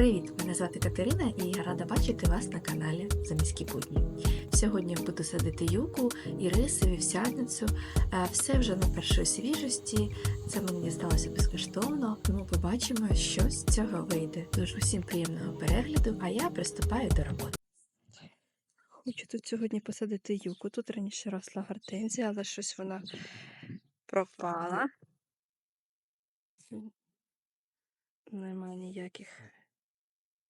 Привіт! Мене звати Катерина і я рада бачити вас на каналі Заміські будні. Сьогодні я буду садити юку, іриси, вівсяницю. Е, Все вже на першої свіжості. Це мені дісталося безкоштовно, тому побачимо, що з цього вийде. Тож усім приємного перегляду, а я приступаю до роботи. Хочу тут сьогодні посадити юку. Тут раніше росла гортензія, але щось вона пропала. Немає ніяких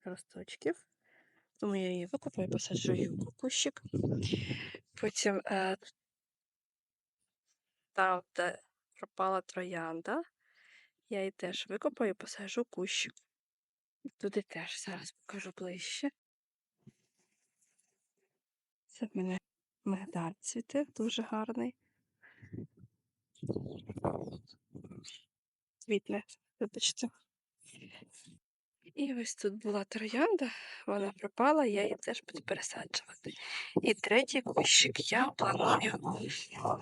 росточків. Тому я її викопаю, посаджу юку кущик. Потім е, там, де пропала троянда, я її теж викопаю, посаджу кущик. Туди теж зараз покажу ближче. Це в мене мигдаль цвіте, дуже гарний. Квітне, вибачте. І ось тут була троянда, вона пропала, я її теж буду пересаджувати. І третій кущик я планую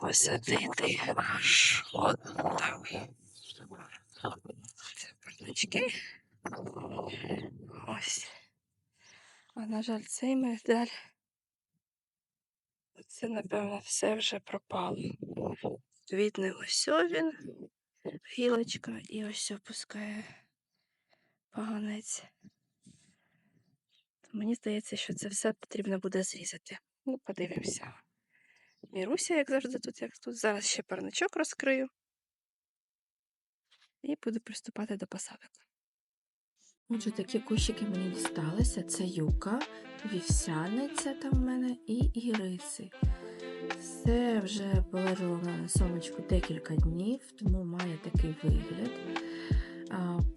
посадити аж от так. Це парнички. Ось. А на жаль, цей мигдаль. Це, напевно, все вже пропало. Квітне ось він, гілочка, і ось опускає поганець. Мені здається, що це все потрібно буде зрізати. Ну, подивимося. Міруся, як завжди, тут, як тут. Зараз ще парничок розкрию. І буду приступати до посадок. Отже, такі кущики мені дісталися. Це юка, вівсяниця там в мене і іриси. Все вже полежало на сонечку декілька днів, тому має такий вигляд.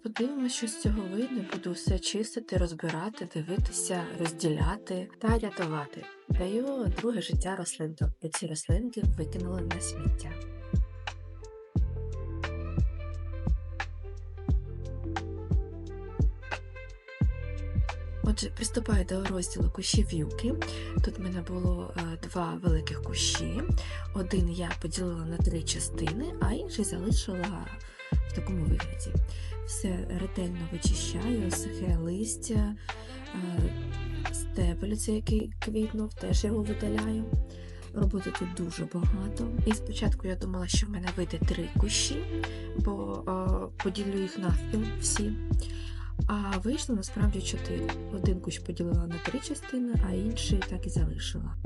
Подивимося, що з цього вийде. Буду все чистити, розбирати, дивитися, розділяти та рятувати. Даю друге життя рослинкам, і ці рослинки викинули на сміття. Отже, приступаю до розділу кущів юки. Тут в мене було е, два великих кущі. Один я поділила на три частини, а інший залишила в такому вигляді. Все ретельно вичищаю, сухе листя, е, стебель, цей який квітнув, теж його видаляю. Роботи тут дуже багато. І спочатку я думала, що в мене вийде три кущі, бо е, поділю їх навпіл всі. А вийшло насправді чотири. Один кущ поділила на три частини, а інший так і залишила.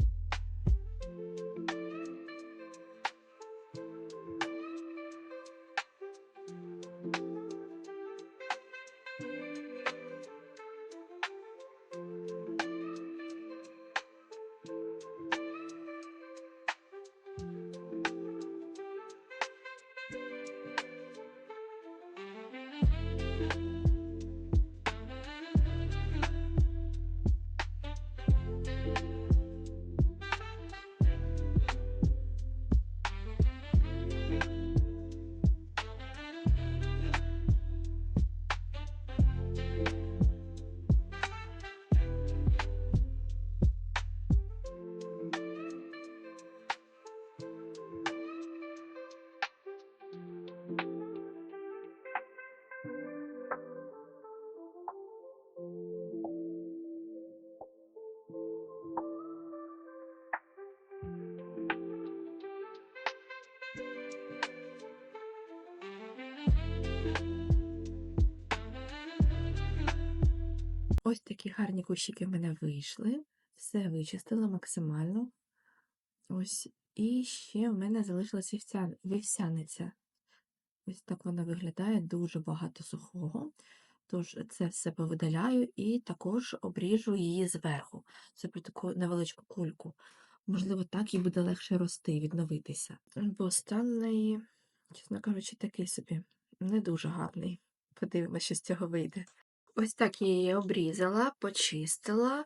Ось такі гарні кущики в мене вийшли. Все вичистила максимально. Ось. І ще в мене залишилась вівся... вівсяниця. Ось так вона виглядає, дуже багато сухого. Тож це все повидаляю і також обріжу її зверху. Це про таку невеличку кульку. Можливо, так їй буде легше рости, відновитися. Бо стан неї, чесно кажучи, такий собі не дуже гарний. Подивимося, що з цього вийде. Ось так я її обрізала, почистила,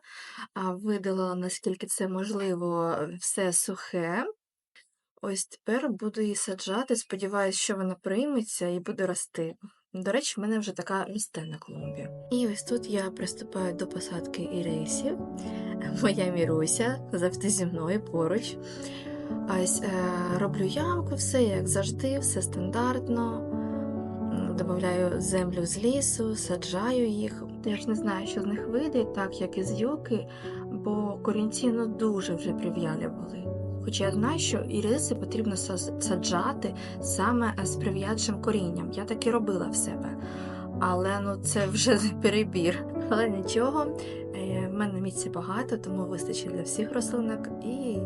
видалила, наскільки це можливо, все сухе. Ось тепер буду її саджати. Сподіваюсь, що вона прийметься і буде рости. До речі, в мене вже така росте на клумбі. І ось тут я приступаю до посадки ірейсів. Моя Міруся завжди зі мною поруч. Ось е, роблю ямку, все як завжди, все стандартно. Добавляю землю з лісу, саджаю їх. Теж не знаю, що з них вийде, так як і з юки, бо корінці ну дуже вже прив'ялі були. Хоча я знаю, що іриси потрібно саджати саме з прив'ядшим корінням. Я так і робила в себе. Але ну це вже перебір. Але нічого, е, в мене місця багато, тому вистачить для всіх рослинок і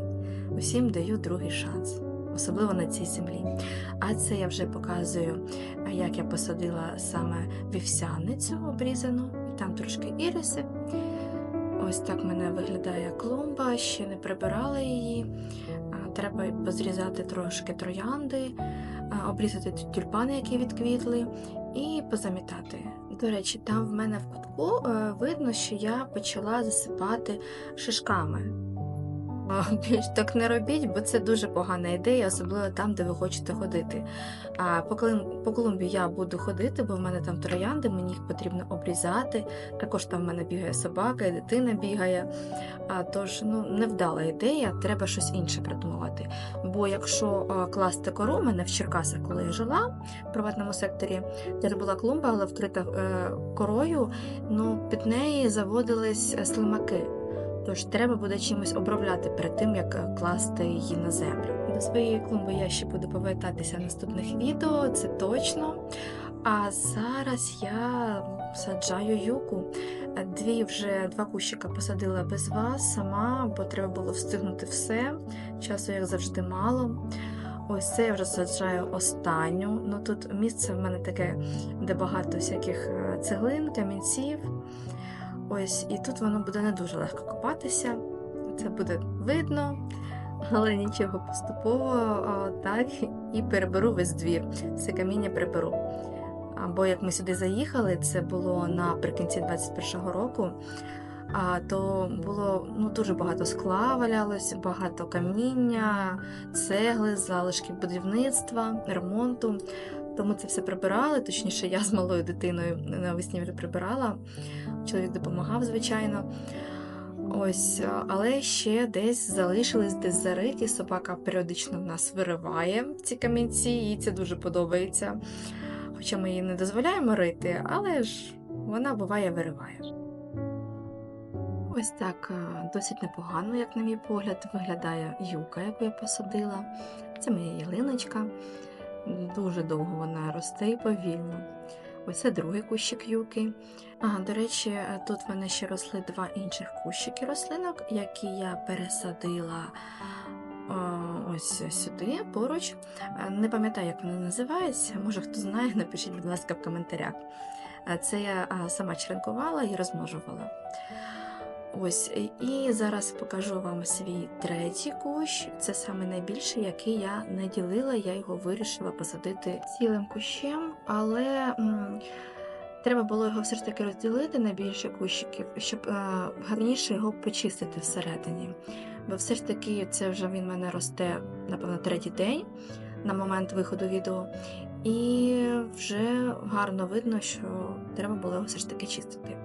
усім даю другий шанс, особливо на цій землі. А це я вже показую, як я посадила саме вівсяницю обрізану, і там трошки іриси. Ось так в мене виглядає клумба, ще не прибирала її. Треба позрізати трошки троянди, обрізати тюльпани, які відквітли, і позамітати. До речі, там в мене в кутку е, видно, що я почала засипати шишками. Так не робіть, бо це дуже погана ідея, особливо там, де ви хочете ходити. А по, клумбі я буду ходити, бо в мене там троянди, мені їх потрібно обрізати. Також там в мене бігає собака, і дитина бігає. А, тож ну, невдала ідея, треба щось інше придумувати. Бо якщо класти кору, мене в Черкасах, коли я жила в приватному секторі, теж була клумба, але вкрита е, корою, ну, під неї заводились е, слимаки. Тож треба буде чимось обробляти перед тим, як е, класти її на землю. До своєї клумби я ще буду повертатися в наступних відео, це точно. А зараз я саджаю юку. Е, Дві вже два кущика посадила без вас сама, бо треба було встигнути все. Часу, як завжди, мало. Ось це я вже саджаю останню. Ну тут місце в мене таке, де багато всяких е, цеглин, камінців. Ось, і тут воно буде не дуже легко копатися. Це буде видно, але нічого поступово так і переберу весь двір. Все каміння приберу. Або як ми сюди заїхали, це було наприкінці 21-го року. А, то було ну, дуже багато скла валялось, багато каміння, цегли, залишків будівництва, ремонту. Тому це все прибирали, точніше, я з малою дитиною навесні вже прибирала. Чоловік допомагав, звичайно. Ось, але ще десь залишились десь зариті. Собака періодично в нас вириває ці камінці, їй це дуже подобається. Хоча ми їй не дозволяємо рити, але ж вона буває вириває. Ось так досить непогано, як на мій погляд, виглядає юка, яку я посадила. Це моя ялиночка. Дуже довго вона росте і повільно. Ось це другий кущик юки. Ага, до речі, е, тут в мене ще росли два інших кущики рослинок, які я пересадила е, ось сюди поруч. Е, Не пам'ятаю, як вони називаються. Може, хто знає, напишіть, будь ласка, в коментарях. Це я сама черенкувала і розмножувала. Ось, і зараз покажу вам свій третій кущ. Це саме найбільший, який я не ділила. Я його вирішила посадити цілим кущем, але м, треба було його все ж таки розділити на більше кущиків, щоб е, гарніше його почистити всередині. Бо все ж таки це вже він в мене росте, напевно, третій день на момент виходу відео. І вже гарно видно, що треба було його все ж таки чистити.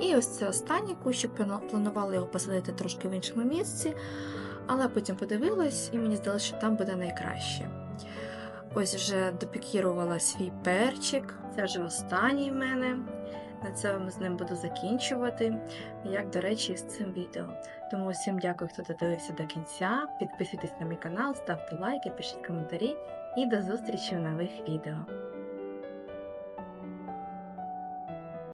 І ось це останній кущик, плану- планувала його посадити трошки в іншому місці, але потім подивилась, і мені здалося, що там буде найкраще. Ось вже допікірувала свій перчик, це вже останній в мене. На цьому з ним буду закінчувати, як, до речі, з цим відео. Тому всім дякую, хто додивився до кінця. Підписуйтесь на мій канал, ставте лайки, пишіть коментарі і до зустрічі в нових відео.